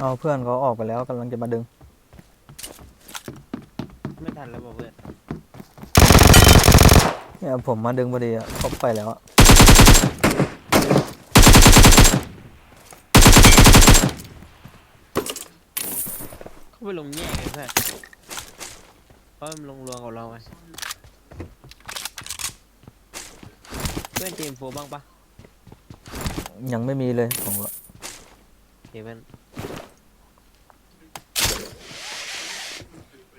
เอาเพื่อนเขาออกไปแล้วกำลังจะมาดึง ไม่ทันแล้วบอกเพื่อนเนี่ยผมมาดึงพอดีอะเขาไปแล้วอะเขาไปลงแย่กันเพื่อนเพราะมันลงรวมกับเราไงเพื่อนเตรียมโฟบ้างปะยังไม่มีเลยผมก็เดี๋ยวเพื่อน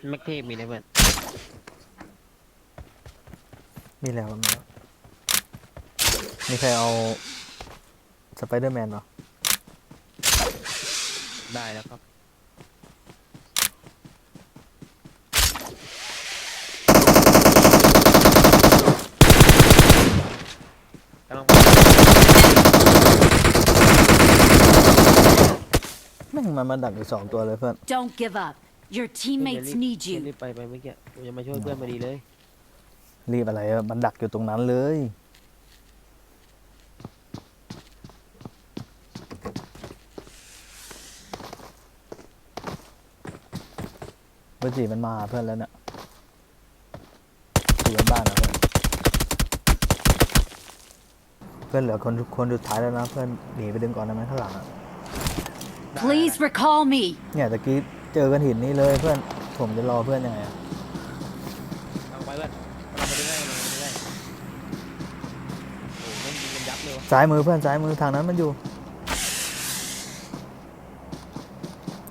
แม็กเทพมีนะเพื่อนมีแล้วมีแล้วมีใครเอาสไปเดอร์แมนปะได้แล้วครับกำลังไปแม่งมันมาดักอยู่สองตัวเลยเพื่อน Don't give up. Your teammates need รีบ you. ไปไปเมื่อกี้ผมจะมาช่วยเพื่อนพอดีเลยรีบอะไรอะมันดักอยู่ตรงนั้นเลย เบอร์จีมันมาหาเพื่อนแล้วเนี่ยอยู่บนบ้านนะเพื่อน เพื่อนเหลือคนคนสุดท้ายแล้วนะ เพื่อนหนีไปดึงก่อนได้ไหมข้างหลังอะ Please recall me. เนี่ยตะกี้ เจอกันหินนี่เลยเพื่อน ผมจะรอเพื่อนยังไงอะเอาไปเพื่อนเราไปเรื่อยๆเราไปเรื่อยๆโอ้โหมันยิงมันยับเลยวะซ้ายมือเพื่อนซ้ายมือทางนั้นมันอยู่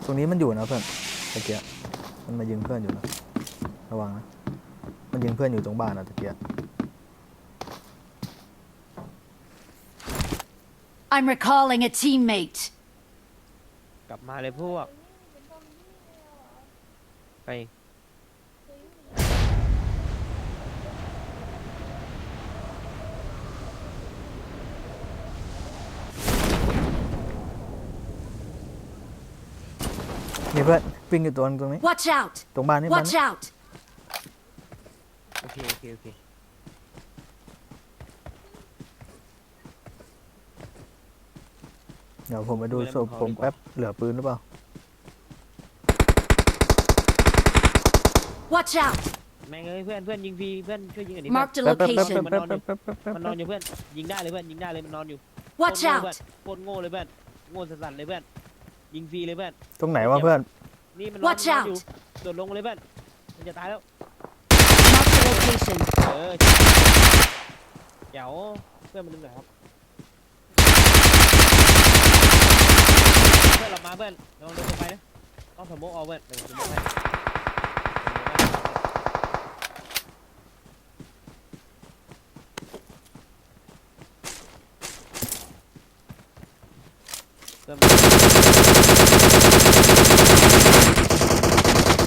ตรงนี้มันอยู่นะเพื่อนตะเกียบมันมายิงเพื่อนอยู่นะระวังนะมันยิงเพื่อนอยู่ตรงบ้านนะตะเกียบ I'm recalling a teammate. กลับมาเลยพวก ไปมีเพื่อนวิ่งอยู่ตัวนึงตรงนี้ Watch out! ตรงบ้านนี่บ้าน Watch นี้ out! โอเคโอเคโอเคเดี๋ยวผมไปดูศพผมแป๊บเหลือปืนหรือเปล่า Watch out! แม่งเอ้ยเพื่อนเพื่อนยิงฟรีเพื่อนช่วยยิงอันนี้ Marked a แป๊บแป๊บแป๊บ location. แป๊บแป๊บแป๊บแป๊บแป๊บมันนอนอยู่เพื่อนยิงได้เลยเพื่อนยิงได้เลยมันนอนอยู่ Watch โคตรโง่เลย out! เพื่อนโคตรโง่เลยเพื่อนโง่สัสๆเลยเพื่อนยิงฟรีเลยเพื่อนตรงไหนวะเพื่อน นี่มันนอน Watch นอน out อยู่โดดลงมาเลยเพื่อนมันจะตายแล้ว Marked a location. เออเดี๋ยวเพื่อนมันดึงหน่อยครับเพื่อนเรามาเพื่อนลองเดินลงไปนะต้องสมมติเอาเพื่อนเดี๋ยวผมสมมติให้ เพื่อนมัน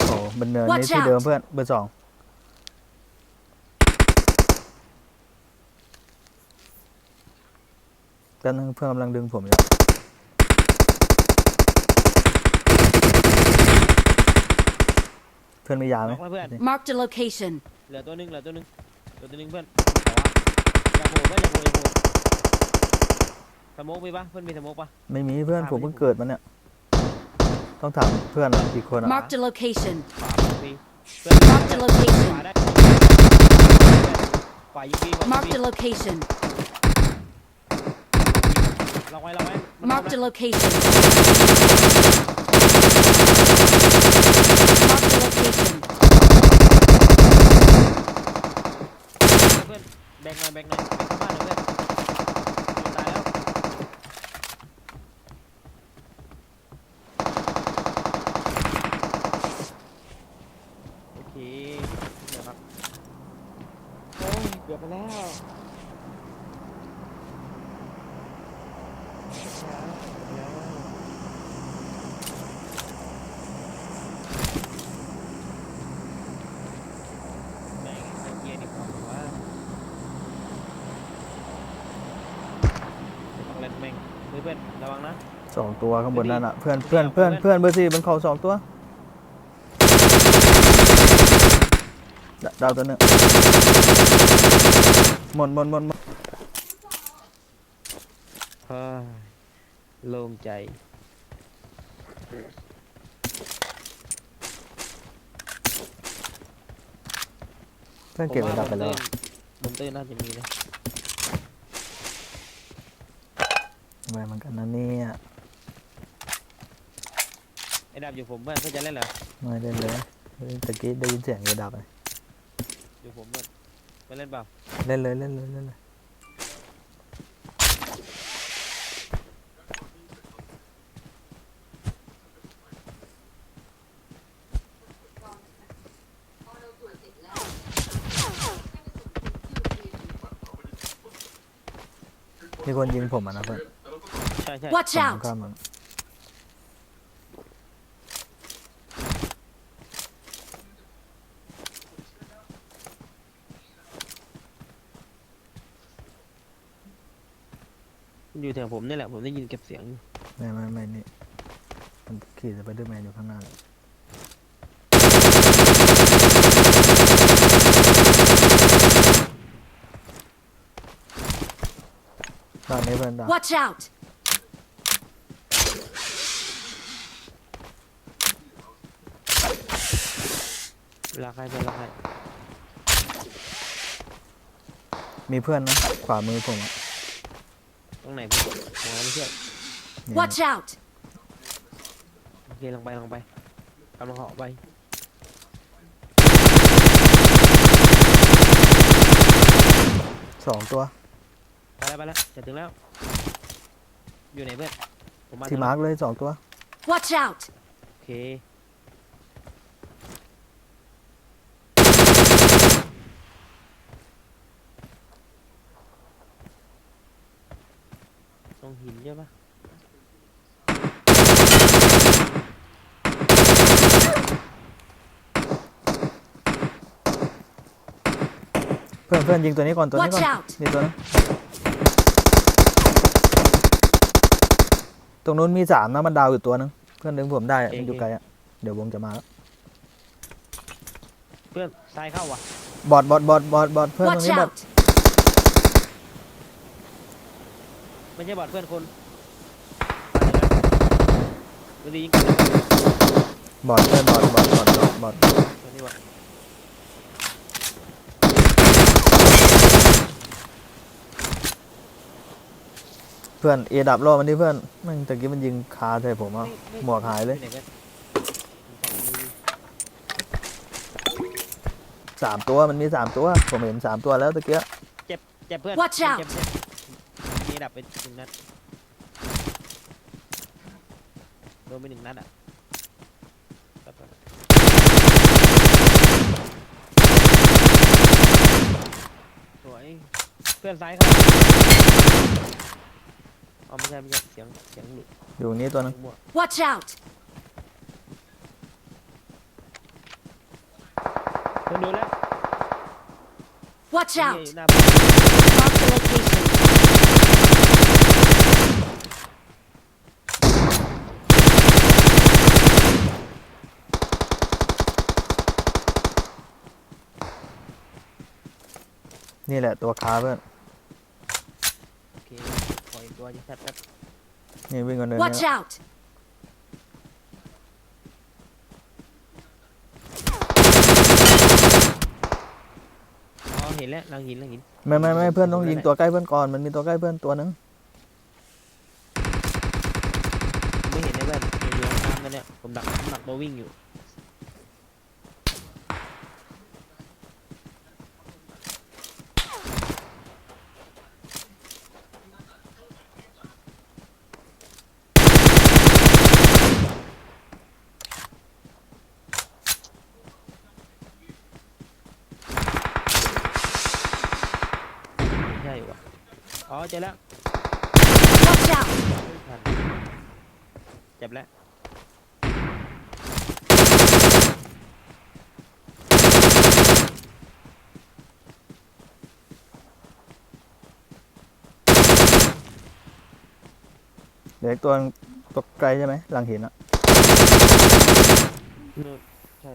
โอ้บนเนิน Watch นี่ที่ out เดิมเพื่อนเบอร์สองกันงเพื่อนกำลังดึงผมอยู่เพื่อนมียาไหม น็อกไว้เพื่อน Marked a location. เหลือตัวหนึงเหลือตัวหนึงเหลือตัวหนึงเพื่อนแต่ว่าอย่าโผล่เพื่อนอย่าโผล่อย่าโผล่ส โมกมีปะเพื่อนมีสโมกปะ ไม่มีเพื่อนตามผมไปเพิ่งที่ผมเกิดมาเนี่ย ต้องถามเพื่อนอะกี่คนอะ Marked a location. ขวามีเพื่อน Marked a ข location. วาได้ขวายิงฟรีขวายิง Marked ฟ a รี location. ล็อกไว้ล็อกไว้มัน Marked a ล็อก location. Marked a location. เพื่อนแบกหน่อยแบกหน่อยแบกเข้าบ้านหน่อยเพื่อนตายแล้วโอเคเดี๋ยวครับ โอ้ยเกือบไปแล้วแม่งไอ้เกียร์นี่ของว่าต้องเล่นแม่งเฮ้ยเพื่อนระวังนะสองตัวข้างบนนั่นอะ เพื่อนเดี๋เพื่อยนวเพื่อนเพื่อนเพื่อนเบอร์สี่บนเขาสองตัว ดดาวตัวหนึงหมดหมดหมดหมดเฮ้ยโล่งใจ เพื่อนเก็บระดับไปแล้วบนตื้นน่าจะมีนะทำไมมันกันนะเนี่ยไอ้ดาบอยู่ผมเพื่อนเพื่อนจะเล่นเหรอไม่ได้เลยเฮ้ยตะกี้ได้ยินเสียงระดับเลย อยู่ผมเพื่อนไปเล่นเปล่าเล่นเลยเล่นเลยเล่นเลยมีคนยิงผมอะนะเพื่อนใช่ใช่ Watch ฝั่ง out! ข้ามมัน อยู่แถวผมนี่แหละ ผมได้ยินเก็บเสียงอยู่ไม่ไม่ไม่นี่มันขี่สไปเดอร์แมนอยู่ข้างหน้าเลยตอนนี้เพื่อนดาว Watch out! เวลาใครเป็นเวลาใคร มีเพื่อนนะ ขวามือผมอะ ตรงไหนพี่มองไม่เชื่อเนี่ย Watch out! โอเคลงไปลงไปกำลังเหาะไปสองตัว ไปแล้วไปแล้วจะถึงแล้ว อยู่ไหนเพื่อนผมมาที่มาร์กเลยสองตัว Watch out! โอเค รงหินใช่ปะเพื่อนเพื่อนยิงตัวนี้ก่อนตัวนี้ Watch ก่อน out! นี่ตัวนั้นตรงนู้นมีสามนะมันดาวอยู่ตัวนึงเพื่อนดึงผมได้อะมันอยู่ไกลอะเดี๋ยววงจะมาแล้วเพื่อนซ้ายเข้าว่ะบอดบอดบอดบอดบอดเพื่อนตรง Watch นี้บอด out! ไม่ใช่บอดเพื่อนคนมาเลยนะดูดียิงกันนะบอดเพื่อนบอดบอดบอดบอดบอดตัวนี้ว่ะเพื่อนเอดับรอบมันนี่เพื่อนแมันตะกี้มันยิงคาใส่ผมอะไม่ไม่หมวกหายเลยไหนเพื่อนสามตัวมันมีสามตัว ผมเห็นสามตัวแล้วตะกี้เจ็บเพื่อน Watch out เจ็บเจ็บมี ดับไปหนึ่งนัดโดนไปหนึ่งนัดอะแป๊บๆสวยเพื่อนซ้ายเข้าอ๋อไม่ใช่ไม่ใช่เสียงเสียงหลุดอยู่นี้ตัวนึง มั่ว Watch out! เพื่อนโดนแล้ว Watch เหี้ย out! อยู่หน้า Mark the location. นี่แหละตัวคาเพื่อนโอเคขออีกตัวจะแป๊บแป๊บนี่วิ่งกันเดิน Watch เนี่ย out! อ๋อเห็นแล้วหลังหินหลังหิน ไม่ไม่ไม่เพื่อนต้องยิงตัวใกล้เพื่อนก่อนมันมีตัวใกล้เพื่อนตัวนึงไม่เห็นนะเพื่อนอยู่ข้างๆกันเนี่ยผมดักผมดักตัววิ่งอยู่ ไม่ใช่วะอ๋อ เจอแล้ว Watch Watch out! ไม่ทันเจ็บแล้ว เดี๋ยวอีกตัวตัวไกลใช่ไหมหลังหินอะนู่นใช่